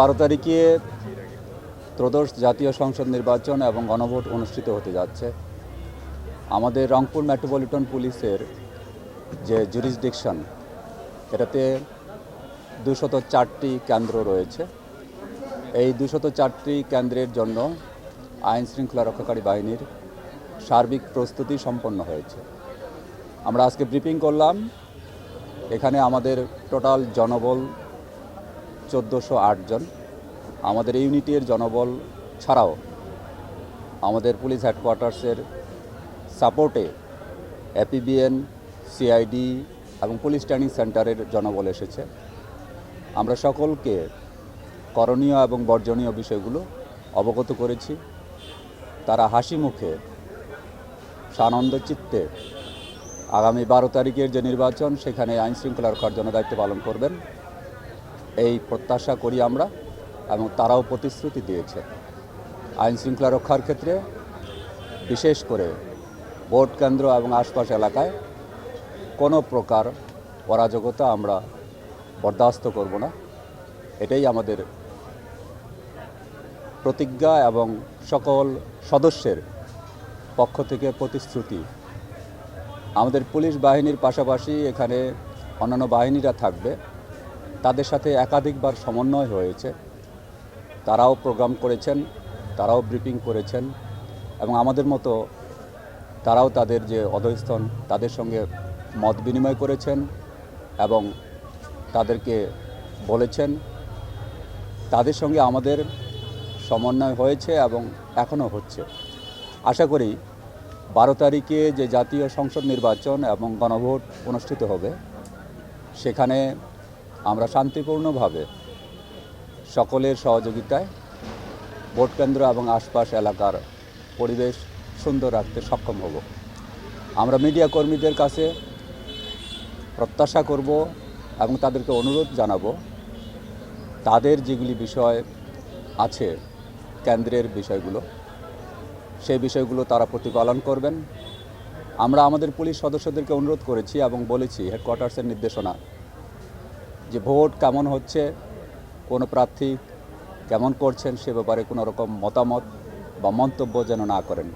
বারো তারিখে ত্রয়োদশ জাতীয় সংসদ নির্বাচন এবং গণভোট অনুষ্ঠিত হতে যাচ্ছে। আমাদের রংপুর মেট্রোপলিটন পুলিশের যে জুরিসডিকশন এটাতে দুশত চারটি কেন্দ্র রয়েছে। এই দুশত চারটি কেন্দ্রের জন্য আইন শৃঙ্খলা রক্ষাকারী বাহিনীর সার্বিক প্রস্তুতি সম্পন্ন হয়েছে। আমরা আজকে ব্রিফিং করলাম। এখানে আমাদের টোটাল জনবল চোদ্দোশো জন। আমাদের ইউনিটের জনবল ছাড়াও আমাদের পুলিশ হেডকোয়ার্টার্সের সাপোর্টে এপিবিএন, সিআইডি এবং পুলিশ ট্রেনিং সেন্টারের জনবল এসেছে। আমরা সকলকে করণীয় এবং বর্জনীয় বিষয়গুলো অবগত করেছি। তারা হাসি মুখে, সানন্দ চিত্তে আগামী বারো তারিখের যে নির্বাচন, সেখানে আইন শৃঙ্খলা রক্ষার জন্য দায়িত্ব পালন করবেন। এই প্রত্যাশা করি আমরা এবং তারাও প্রতিশ্রুতি দিয়েছে। আইন শৃঙ্খলা রক্ষার ক্ষেত্রে বিশেষ করে ভোট কেন্দ্র এবং আশপাশ এলাকায় কোনো প্রকার অরাজকতা আমরা বরদাস্ত করব না। এটাই আমাদের প্রতিজ্ঞা এবং সকল সদস্যের পক্ষ থেকে প্রতিশ্রুতি। আমাদের পুলিশ বাহিনীর পাশাপাশি এখানে অন্যান্য বাহিনীরা থাকবে। তাদের সাথে একাধিকবার সমন্বয় হয়েছে। তারাও প্রোগ্রাম করেছেন, তারাও ব্রিফিং করেছেন এবং আমাদের মতো তারাও তাদের যে অধস্তন তাদের সঙ্গে মত বিনিময় করেছেন এবং তাদেরকে বলেছেন। তাদের সঙ্গে আমাদের সমন্বয় হয়েছে এবং এখনও হচ্ছে। আশা করি বারো তারিখে যে জাতীয় সংসদ নির্বাচন এবং গণভোট অনুষ্ঠিত হবে, সেখানে আমরা শান্তিপূর্ণভাবে সকলের সহযোগিতায় ভোট কেন্দ্র এবং আশপাশ এলাকার পরিবেশ সুন্দর রাখতে সক্ষম হব। আমরা মিডিয়া কর্মীদের কাছে প্রত্যাশা করব এবং তাদেরকে অনুরোধ জানাব, তাদের যেগুলি বিষয় আছে কেন্দ্রের বিষয়গুলো, সেই বিষয়গুলো তারা প্রতিপালন করবেন। আমরা আমাদের পুলিশ সদস্যদেরকে অনুরোধ করেছি এবং বলেছি হেডকোয়ার্টার্সের নির্দেশনা যে ভোট কেমন হচ্ছে, কোনো প্রার্থী কেমন করছেন সে ব্যাপারে কোনো রকম মতামত বা মন্তব্য যেন না করেন।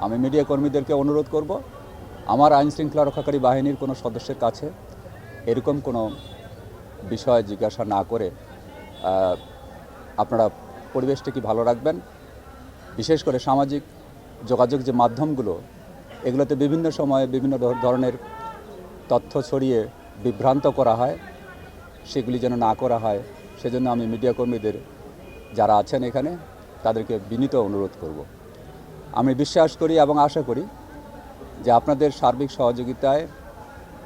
আমি মিডিয়া কর্মীদেরকে অনুরোধ করব, আমার আইন শৃঙ্খলা রক্ষাকারী বাহিনীর কোনো সদস্যের কাছে এরকম কোনো বিষয় জিজ্ঞাসা না করে আপনারা পরিবেশটা কি ভালো রাখবেন? বিশেষ করে সামাজিক যোগাযোগ যে মাধ্যমগুলো, এগুলোতে বিভিন্ন সময়ে বিভিন্ন ধর- ধরনের তথ্য ছড়িয়ে বিভ্রান্ত করা হয়। সেগুলি যেন না করা হয়, সেজন্য আমি মিডিয়া কর্মীদের যারা আছেন এখানে, তাদেরকে বিনীত অনুরোধ করব। আমি বিশ্বাস করি এবং আশা করি যে আপনাদের সার্বিক সহযোগিতায়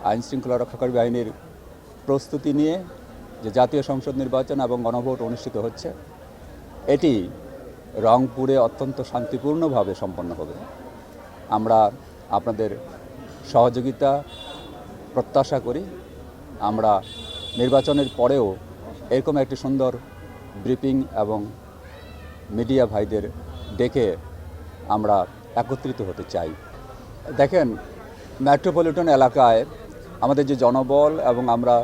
আইন শৃঙ্খলা রক্ষাকারী বাহিনীর প্রস্তুতি নিয়ে যে জাতীয় সংসদ নির্বাচন এবং গণভোট অনুষ্ঠিত হচ্ছে, এটি রংপুরে অত্যন্ত শান্তিপূর্ণভাবে সম্পন্ন হবে। আমরা আপনাদের সহযোগিতা, প্রত্যাশা করি, আমরা নির্বাচনের পরেও এরকম একটি সুন্দর ব্রিফিং এবং মিডিয়া ভাইদের ডেকে আমরা একত্রিত হতে চাই। দেখেন মেট্রোপলিটন এলাকায় আমাদের যে জনবল এবং আমরা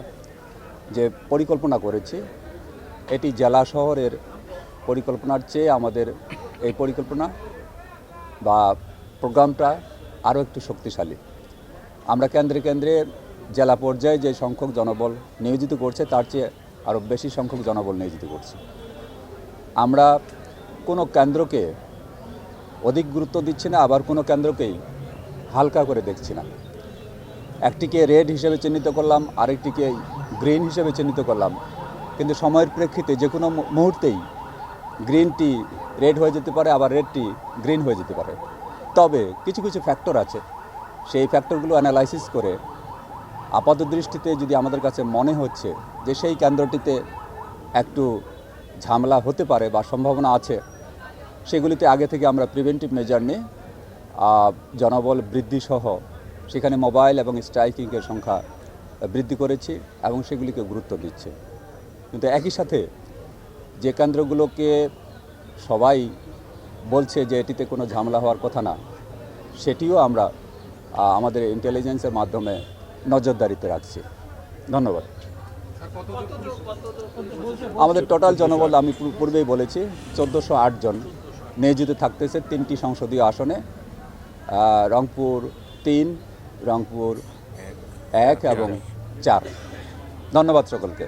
যে পরিকল্পনা করেছি, এটি জেলা শহরের পরিকল্পনার চেয়ে আমাদের এই পরিকল্পনা বা প্রোগ্রামটা আরও একটু শক্তিশালী। আমরা কেন্দ্রে কেন্দ্রে জেলা পর্যায়ে যে সংখ্যক জনবল নিয়োজিত করছে, তার চেয়ে আরও বেশি সংখ্যক জনবল নিয়োজিত করছে। আমরা কোনো কেন্দ্রকে অধিক গুরুত্ব দিচ্ছি না, আবার কোনো কেন্দ্রকেই হালকা করে দেখছি না। একটিকে রেড হিসেবে চিহ্নিত করলাম, আরেকটিকে গ্রিন হিসেবে চিহ্নিত করলাম। কিন্তু সময়ের প্রেক্ষিতে যে কোনো মুহূর্তেই গ্রিনটি রেড হয়ে যেতে পারে, আবার রেডটি গ্রিন হয়ে যেতে পারে। তবে কিছু কিছু ফ্যাক্টর আছে। সেই ফ্যাক্টরগুলো অ্যানালাইসিস করে আপাত দৃষ্টিতে যদি আমাদের কাছে মনে হচ্ছে যে সেই কেন্দ্রটিতে একটু ঝামেলা হতে পারে বা সম্ভাবনা আছে, সেগুলিতে আগে থেকে আমরা প্রিভেন্টিভ মেজার নিয়ে জনবল বৃদ্ধি সহ সেখানে মোবাইল এবং স্ট্রাইকিংয়ের সংখ্যা বৃদ্ধি করেছি এবং সেগুলিকে গুরুত্ব দিচ্ছে। কিন্তু একই সাথে যে কেন্দ্রগুলোকে সবাই বলছে যে এটিতে কোনো ঝামেলা হওয়ার কথা না, সেটিও আমরা আমাদের ইন্টেলিজেন্সের মাধ্যমে নজরদারিতে রাখছি। ধন্যবাদ। আমাদের টোটাল জনবল আমি পূর- পূর্বেই বলেছি, চোদ্দোশো জন নিয়োজিত থাকতেছে তিনটি সংসদীয় আসনে রংপুর তিন, রংপুর এক এবং চার। ধন্যবাদ সকলকে।